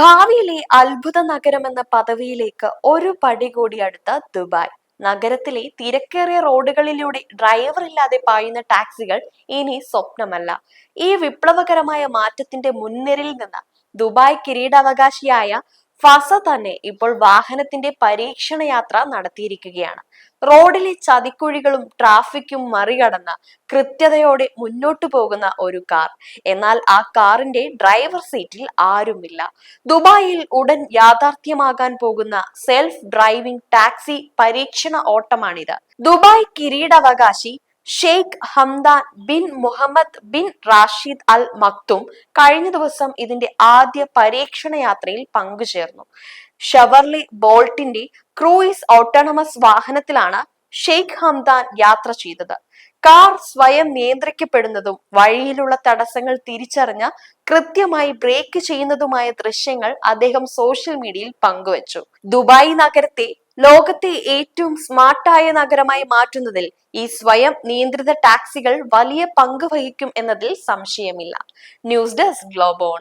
ഭാവിയിലെ അത്ഭുത നഗരമെന്ന പദവിയിലേക്ക് ഒരു പടി കൂടി അടുത്ത ദുബായ്. നഗരത്തിലെ തിരക്കേറിയ റോഡുകളിലൂടെ ഡ്രൈവർ ഇല്ലാതെ പായുന്ന ടാക്സികൾ ഇനി സ്വപ്നമല്ല. ഈ വിപ്ലവകരമായ മാറ്റത്തിന്റെ മുൻനിരയിൽ നിന്ന് ദുബായ് കിരീടാവകാശിയായ ഫസ തന്നെ ഇപ്പോൾ വാഹനത്തിന്റെ പരീക്ഷണ യാത്ര നടത്തിയിരിക്കുകയാണ്. റോഡിലെ ചതിക്കുഴികളും ട്രാഫിക്കും മറികടന്ന് കൃത്യതയോടെ മുന്നോട്ടു പോകുന്ന ഒരു കാർ. എന്നാൽ ആ കാറിന്റെ ഡ്രൈവർ സീറ്റിൽ ആരുമില്ല. ദുബായിൽ ഉടൻ യാഥാർത്ഥ്യമാകാൻ പോകുന്ന സെൽഫ് ഡ്രൈവിംഗ് ടാക്സി പരീക്ഷണ ഓട്ടമാണിത്. ദുബായ് കിരീടാവകാശി Sheikh Hamdan bin Mohammed bin Rashid Al Maktoum കഴിഞ്ഞ ദിവസം ഇതിന്റെ ആദ്യ പരീക്ഷണ യാത്രയിൽ പങ്കുചേർന്നു. ഷവർലി ബോൾട്ടിന്റെ ക്രൂയിസ് ഓട്ടോണമസ് വാഹനത്തിലാണ് ഷെയ്ഖ് ഹംദാൻ യാത്ര ചെയ്തത്. കാർ സ്വയം നിയന്ത്രിക്കപ്പെടുന്നതും വഴിയിലുള്ള തടസ്സങ്ങൾ തിരിച്ചറിഞ്ഞ കൃത്യമായി ബ്രേക്ക് ചെയ്യുന്നതുമായ ദൃശ്യങ്ങൾ അദ്ദേഹം സോഷ്യൽ മീഡിയയിൽ പങ്കുവച്ചു. ദുബായ് നഗരത്തെ ലോകത്തെ ഏറ്റവും സ്മാർട്ടായ നഗരമായി മാറ്റുന്നതിൽ ഈ സ്വയം നിയന്ത്രിത ടാക്സികൾ വലിയ പങ്ക് വഹിക്കും എന്നതിൽ സംശയമില്ല. News desk ഗ്ലോബോൺ